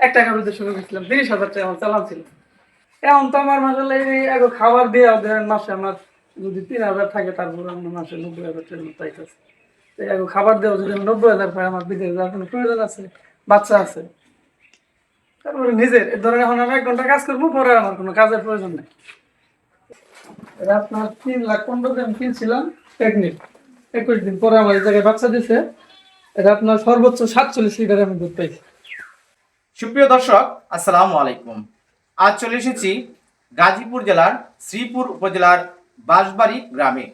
এক টাকা দিতে শুরু করছিলাম, তিরিশ হাজার টাকা আমার চালান ছিল। এখন তো আমার মাসালে এই এগো খাবার দিয়ে, ধরেন মাসে আমার যদি তিন হাজার থাকে, তারপর আমার মাসে নব্বই হাজার টাকার মতো পাইতেছে তো এগো খাবার দেওয়া যদি নব্বই হাজার পাই আমার বিদেশ যাওয়ার কোনো প্রয়োজন আছে? বাচ্চা আছে। তারপরে নিজের ধরেন এখন আমি এক ঘণ্টা কাজ করব, পরে আমার কোনো কাজের প্রয়োজন নেই। আপনার তিন লাখ পনেরো দিন কিনছিলাম টেকনিক একুশ দিন পরে আমার এই জায়গায় বাচ্চা দিছে। এটা আপনার সর্বোচ্চ সাতচল্লিশ লিটার আমি দুধ পাইছি। সুপ্রিয় দর্শক, আসসালামু আলাইকুম। আজ চলে এসেছি গাজীপুর জেলার শ্রীপুর উপজেলার বাঁশবাড়ি গ্রামে।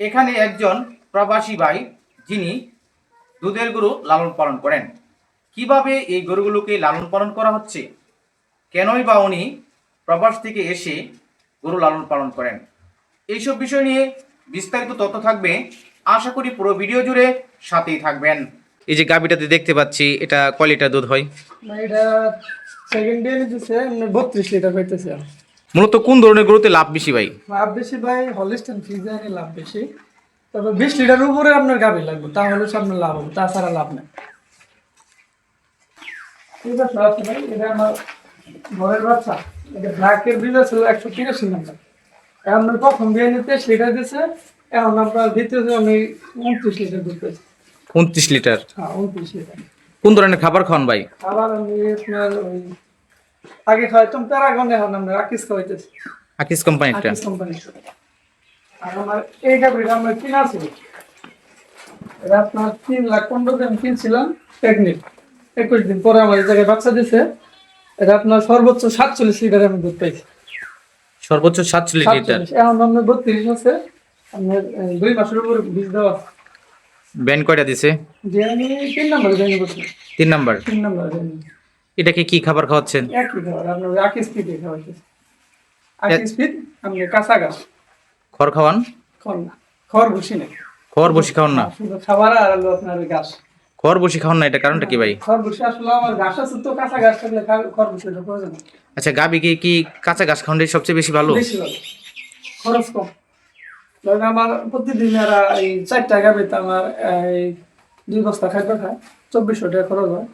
এখানে একজন প্রবাসী ভাই, যিনি দুধের গরু লালন পালন করেন। কীভাবে এই গরুগুলোকে লালন পালন করা হচ্ছে? কেনই বা উনি প্রবাস থেকে এসে গরু লালন পালন করেন? এইসব বিষয় নিয়ে বিস্তারিত তথ্য থাকবে। আশা করি পুরো ভিডিও জুড়ে সাথেই থাকবেন। এই যে গাবিটাতে দেখতে পাচ্ছি এটা কয় লিটার দুধ হয়? এটা সেকেন্ড ডে লিটার হইতেছে মূলত কোন ধরনের গরুতে লাভ বেশি ভাই? লাভ বেশি ভাই হলিস্টান ফ্রিজারে লাভ বেশি। তবে বিশ লিটার উপরে আপনার গাভি লাগবে তাহলে সামনে লাভ হবে তাছাড়া লাভ নেই। আছে ভাই এটা আমার ঘরের বাচ্চা। এটা ব্ল্যাকের নাম্বার। এখন প্রথম বিয়ে নিতে সেটা দিছে এখন আপনার দ্বিতীয় আমি উনত্রিশ লিটার দুধ পেয়েছি। উনত্রিশ লিটার। হ্যাঁ উনত্রিশ লিটার। কোন ধরনের খাবার খাওয়ান ভাই? আবার আমি আপনার ওই আগে খাওয়াইতাম প্যারাগন এখন আমরা রাকিস খাওয়াইতেছি। আকিস কোম্পানিটা আকিস কোম্পানি। আর আমার এই আমার কিনা ছিল এটা আপনার তিন লাখ পনেরো দিন কিনছিলাম টেকনিক। একুশ দিন পরে আমার এই জায়গায় বাচ্চা দিছে। এটা আপনার সর্বোচ্চ সাতচল্লিশ লিটার আমি দুধ পাইছি। সর্বোচ্চ সাতচল্লিশ লিটার। এখন আপনার বত্রিশ আছে। আপনার দুই মাসের উপর বীজ দেওয়া আছে। ব্যান কয়টা দিছে? তিন নম্বর জয়েন করছি। তিন নাম্বার? তিন নম্বর এটাকে কি খাবার খাওয়াচ্ছেন? খড় খাওয়ান? খড় না। খড় বসি খাওয়ান না? খাবার আর আপনার ঘাস খড় বসি খাওয়ান না এটা কারণটা কি ভাই? খড় ভুসি আসলে আমার ঘাস আছে তো কাঁচা ঘাস থাকলে খড় প্রয়োজন। আচ্ছা গাবি কি কি কাঁচা ঘাস খাওয়ানটাই সবচেয়ে বেশি ভালো? বেশি ভালো। খরচ কম। ধরেন আমার প্রতিদিন এরা এই চারটা গাবিতে আমার এই দুই বস্তা খাদ্য খায় চব্বিশশো টাকা খরচ হয়।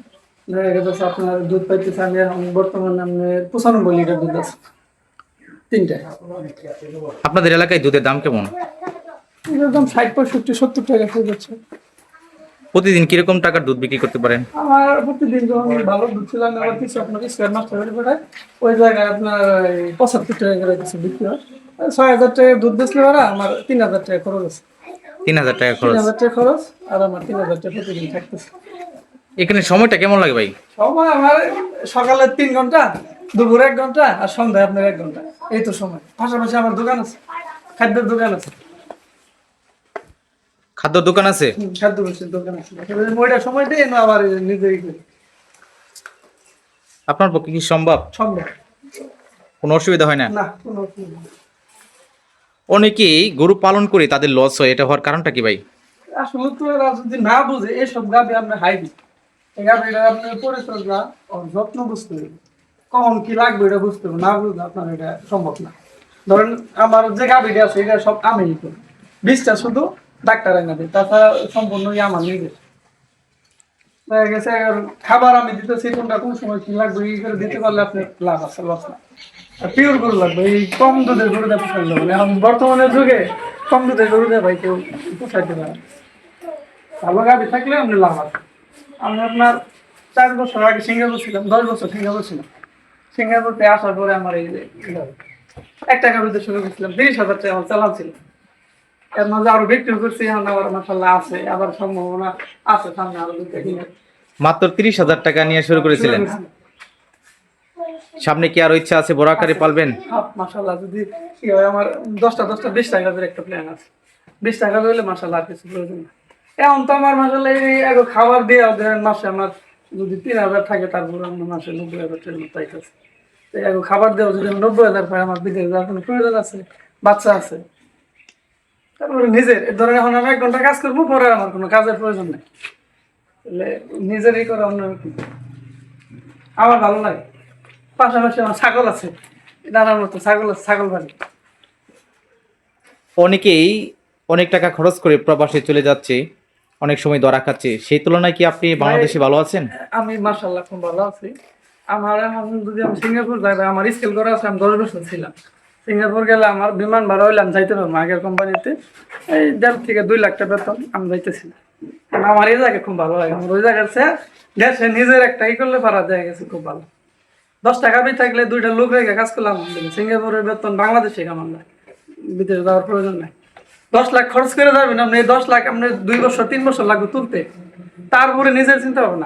দেখা গেছে আপনার দুধ পাইতেছে আমি এখন বর্তমানে আপনার পঁচানব্বই লিটার দুধ আছে তিনটা আপনাদের এলাকায় দুধের দাম কেমন? এরকম ষাট পঁয়ষট্টি সত্তর টাকা হয়ে যাচ্ছে প্রতিদিন কীরকম টাকার দুধ বিক্রি করতে পারেন? আমার প্রতিদিন যখন ভালো দুধ ছিল আমি আবার কিছু আপনার স্কোয়ার পড়ে ওই জায়গায় আপনার পঁচাত্তর টাকা করে কিছু বিক্রি হয়। ছয় হাজার টাকা দুধ বেচলে ওরা আমার তিন হাজার টাকা খরচ আছে। তিন হাজার টাকা তিন খরচ হাজার টাকা খরচ আর আমার তিন হাজার টাকা প্রতিদিন থাকতেছে। এখানে সময়টা কেমন লাগে ভাই? সময় আমার সকালে তিন ঘণ্টা দুপুরে এক ঘণ্টা আর সন্ধ্যায় আপনার এক ঘণ্টা। এই তো সময়। পাশাপাশি আমার দোকান আছে খাদ্যের দোকান আছে। খাদ্য দোকান আছে? খাদ্য দোকান আছে। ওইটা সময় দিয়ে না আবার নিজেই করি। আপনার পক্ষে কি সম্ভব? সম্ভব। কোনো অসুবিধা হয় না? না কোনো অসুবিধা। অনেকেই গরু পালন করে তাদের লস হয়, এটা হওয়ার কারণটা কি ভাই? আসলে তো এরা যদি না বুঝে এইসব গাভি আপনি যত্ন বুঝতে কখন কি লাগবে এটা বুঝতে না বুঝলে আপনার এটা সম্ভব না। ধরেন আমার যে গাভিটা আছে, এটা সব আমি করি। বিষটা শুধু ডাক্তার দিই তাছাড়া সম্পূর্ণই আমার নিজের। দেখা গেছে খাবার আমি দিতেছি, কোনটা কোন সময় কি লাগবে, এই করে দিতে পারলে আপনি লাভ আছে লস না পিওর গরু লাগবে এই কম দুধের গরু দেওয়া পছন্দ হবে এখন বর্তমানের যুগে কম দুধের গরু দেয় ভাই কেউ পোষাইতে পারে ভালো গাড়ি থাকলে আপনি লাভ আছে। আমি আপনার চার বছর আগে সিঙ্গাপুর ছিলাম দশ বছর সিঙ্গাপুর ছিলাম। সিঙ্গাপুরতে আসার পরে আমার এই যে গাড়ি। একটা গাড়িতে শুরু করছিলাম তিরিশ হাজার টাকা আমার চালান ছিল। এর মাঝে আরও বিক্রি করছি এখন আবার মাসাল্লাহ আছে আবার সম্ভাবনা আছে সামনে আরও দুটো মাত্র তিরিশ হাজার টাকা নিয়ে শুরু করেছিলেন। সামনে কি আরও ইচ্ছা আছে? বড় আকারে পালবেন? মাসাল্লাহ যদি কি হয় আমার দশটা দশটা বিশ টাকা করে একটা প্ল্যান আছে। বিশ টাকা হইলে মাসাল্লাহ আর কিছু প্রয়োজন না এখন তো আমার মাসাল্লাহ এই এগো খাবার দিয়ে ধরেন মাসে আমার যদি তিন হাজার থাকে তারপর আমার মাসে নব্বই হাজার টাকার মতো পাইতেছে তো এগো খাবার দেওয়া যদি আমি নব্বই হাজার পাই আমার বিদেশ যাওয়ার কোনো প্রয়োজন আছে? বাচ্চা আছে। তারপরে নিজের ধরেন এখন আমি এক ঘণ্টা কাজ করব পরে আমার কোনো কাজের প্রয়োজন নেই। তাহলে নিজেরই করে অন্য কি? আমার ভালো লাগে। পাশাপাশি আমার ছাগল আছে। নানার মতো ছাগল আছে ছাগল বাড়ি। অনেকেই অনেক টাকা খরচ করে প্রবাসে চলে যাচ্ছে অনেক সময় দরা খাচ্ছে। সেই তুলনায় কি আপনি বাংলাদেশে ভালো আছেন? আমি মার্শাল্লাহ খুব ভালো আছি। আমার এখন যদি আমি সিঙ্গাপুর যাই আমার স্কেল করা আছে আমি দশ বছর ছিলাম। সিঙ্গাপুর গেলে আমার বিমান ভাড়া হইলে আমি যাইতে পারব আগের কোম্পানিতে। এই দেড় থেকে দুই লাখ টাকা বেতন আমি যাইতেছি না। কারণ আমার এই জায়গা খুব ভালো লাগে। আমার ওই জায়গার চেয়ে দেশে নিজের একটা ই করলে পারা যায় গেছে খুব ভালো। দশ টাকা বি থাকলে দুইটা লোক রেখে কাজ করলাম। সিঙ্গাপুরের বেতন বাংলাদেশে কামান না বিদেশে যাওয়ার প্রয়োজন নাই। দশ লাখ খরচ করে যাবেন আপনি দশ লাখ আপনি দুই বছর, তিন বছর লাগবে তুলতে। তারপরে নিজের চিন্তা হবে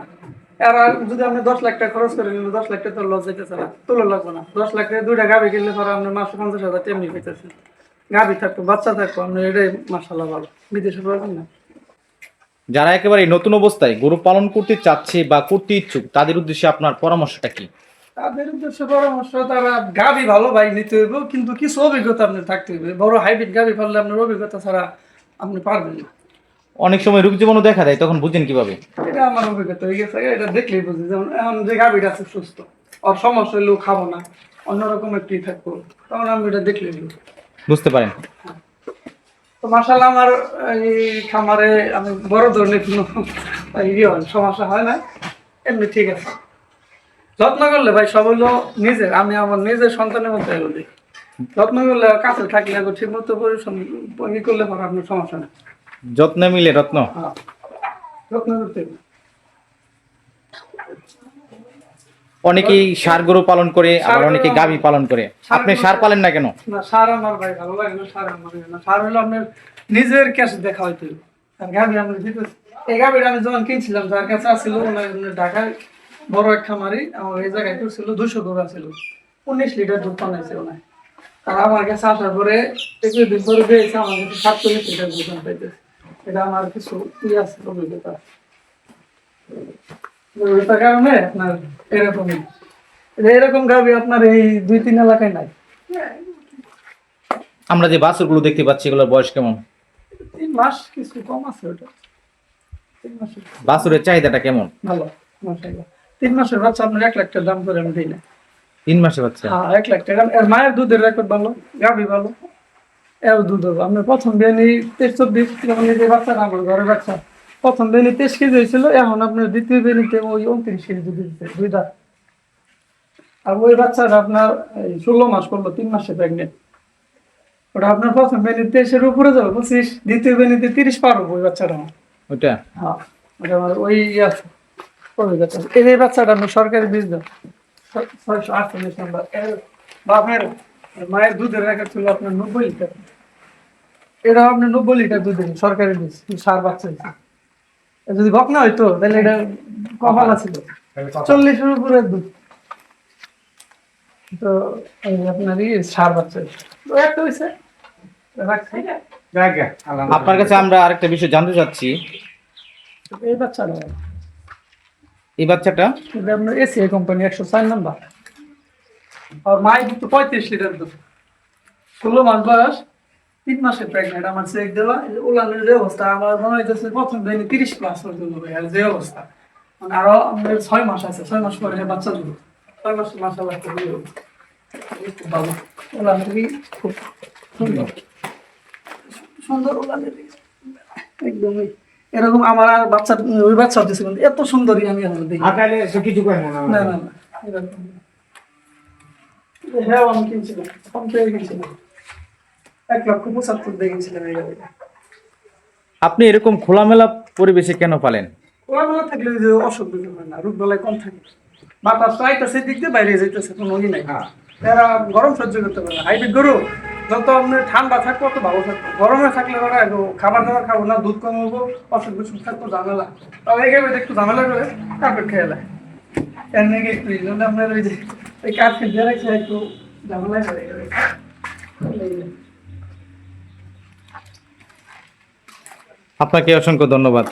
আর যদি আপনি দশ লাখ টাকা খরচ করে নিলেন দশ লাখ টাকা লস তুলে লাগবে না। দশ লাখ টাকা দুইটা গাভি কিনলে পরে মাসে পঞ্চাশ হাজার তেমনি পেতেছেন। গাভি থাকতো, বাচ্চা থাকতো, আপনি এটাই মাসাল্লাহ ভালো। বিদেশে প্রয়োজন না যারা একেবারে নতুন অবস্থায় গরু পালন করতে চাচ্ছে বা করতে ইচ্ছুক, তাদের উদ্দেশ্যে আপনার পরামর্শটা কি? তাদের উদ্দেশ্যে পরামর্শ তারা গাভি ভালো ভাই নিতে হইব কিন্তু কিছু অভিজ্ঞতা আপনার থাকতে হইবে। বড় হাইব্রিড গাভি ফেললে আপনার অভিজ্ঞতা ছাড়া আপনি পারবেন না। অনেক সময় রোগ জীবাণু দেখা দেয় তখন বুঝেন কীভাবে? এটা আমার অভিজ্ঞতা হয়ে গেছে এটা দেখলেই বুঝি। যেমন এখন যে গাভিটা আছে সুস্থ আর সমস্যা হলেও খাব না অন্যরকম একটি থাকব তখন আমি এটা দেখলেই বুঝি। বুঝতে পারেন। তো মাসাল্লাহ আমার এই খামারে আমি বড় ধরনের কোনো ইয়ে হয় সমস্যা হয় না। এমনি ঠিক আছে। যত্ন করলে ভাই সব হলো নিজের আমি আমার নিজের সন্তানের মতো এগুলো যত্ন করলে কাছে থাকলে ঠিক মতো পরিশ্রম করলে পরে আপনার সমস্যা নেই। যত্ন মিলে রত্ন হ্যাঁ যত্ন করতে অনেকেই সার গরু পালন করে আবার অনেকে গাভী পালন করে। আপনি সার পালেন না কেন? না সার আমার ভাই ভালো লাগে না সার আমার না। সার হলো আপনার নিজের কাছে দেখা হইতে। আর গাভি আমি দিতে এই গাভিটা আমি যখন কিনছিলাম যার কাছে আসছিল ঢাকায় বড় এক খামারি আমার এই জায়গায় করছিল দুশো গরু ছিল উনিশ লিটার দুধ বানাইছে ওনার আর আমার কাছে আসার পরে একটু দিন পরে পেয়েছে আমার কাছে সাতচল্লিশ লিটার দুধ পাইতেছে। এটা আমার কিছু ই আছে অভিজ্ঞতা। অভিজ্ঞতার কারণে আপনার এরকমই। এরকম গাভি আপনার এই দুই তিন এলাকায় নাই। আমরা যে বাছুরগুলো দেখতে পাচ্ছি এগুলোর বয়স কেমন? তিন মাস কিছু কম আছে ওটা। বাছুরের চাহিদাটা কেমন? ভালো তিন মাসের বাচ্চা আপনার এক লাখ টাকা দাম করে আমি দিই না। তিন মাসে বাচ্চা? হ্যাঁ এক লাখ টাকা। এর মায়ের দুধের রেকর্ড ভালো গাভি ভালো এর দুধ হবে। আপনার প্রথম বেনি তেইশ চব্বিশ এই যে বাচ্চা না আমার ঘরের বাচ্চা প্রথম বেনি তেইশ কেজি হয়েছিল এখন আপনার দ্বিতীয় বেনিতে ওই উনত্রিশ কেজি দুধ দিচ্ছে দুই দাঁত। আর ওই বাচ্চাটা আপনার ষোলো মাস করল তিন মাসে প্রেগনেন্ট ওটা আপনার প্রথম বেনি তেইশের উপরে যাবে পঁচিশ দ্বিতীয় বেনিতে তিরিশ পার হবে ওই বাচ্চাটা আমার। ওইটা? হ্যাঁ ওটা আমার ওই ইয়ে আছে। এই যে বাচ্চাটা আমি সরকারি বীজ দাম ছয়শো আটচল্লিশ নাম্বার। এর বাপের মায়ের দুধের রেখা ছিল আপনার নব্বই লিটার। এটা আপনার নব্বই লিটার দুধ দিন সরকারি বীজ সার বাচ্চা যদি বকনা হইতো তাহলে এটা কপালা ছিল চল্লিশের উপরে দুধ। তো আপনার ই সার বাচ্চা একটা হয়েছে। আপনার কাছে আমরা আরেকটা বিষয় জানতে চাচ্ছি। এই বাচ্চাটা। এই বাচ্চাটা? এটা আপনার এসিআই কোম্পানি একশো চার নাম্বার। আর মায়ের দুধ তো পঁয়ত্রিশ লিটার দুধ। ষোলো মাস বয়স, তিন মাসে প্রেগনেন্ট আমার চেক দেওয়া এই যে অবস্থা, আমার মনে হইতেছে প্রথম দিন তিরিশ প্লাস পর্যন্ত আর যে অবস্থা। মানে আরও আমাদের ছয় মাস আছে, ছয় মাস পরে বাচ্চা দেবো ছয় মাসে মাসা বাচ্চা ভালো। উলানের কি খুব সুন্দর। সুন্দর উলানের একদমই এরকম আমার আর বাচ্চা ওই বাচ্চা হতেছে কিন্তু এত সুন্দরই আমি এখন দেখি না না না। এরকম। হ্যাঁ আমি কিনছিলাম। কম পেয়ে কিনছিলাম এক লক্ষ পঁচাত্তর দিয়ে কিনছিলাম এই গাড়িটা। আপনি এরকম খোলামেলা পরিবেশে কেন পালেন? খোলামেলা থাকলে ওই যে অসুখ বিসুখ হয় না রোগ বেলায় কম থাকে। বাতাস আইতেছে দিক দিয়ে বাইরে যাইতেছে কোনো ই নাই। এরা গরম সহ্য করতে পারে না। হাইব্রিড গরু? যত আপনি ঠান্ডা থাকব, তত ভালো থাকব। গরমে থাকলে ওরা খাবার দাবার খাব না, দুধ কমাবো অসুখ বিসুখ থাকব, ঝামেলা। তবে গাড়িতে একটু ঝামেলা করে কার্পেট খেয়ে নেয়। এর নাকি একটু এই জন্য আপনার ওই যে, ওই কার্পেট দিয়ে রাখছে একটু ঝামেলা করে। আপনাকে অসংখ্য ধন্যবাদ।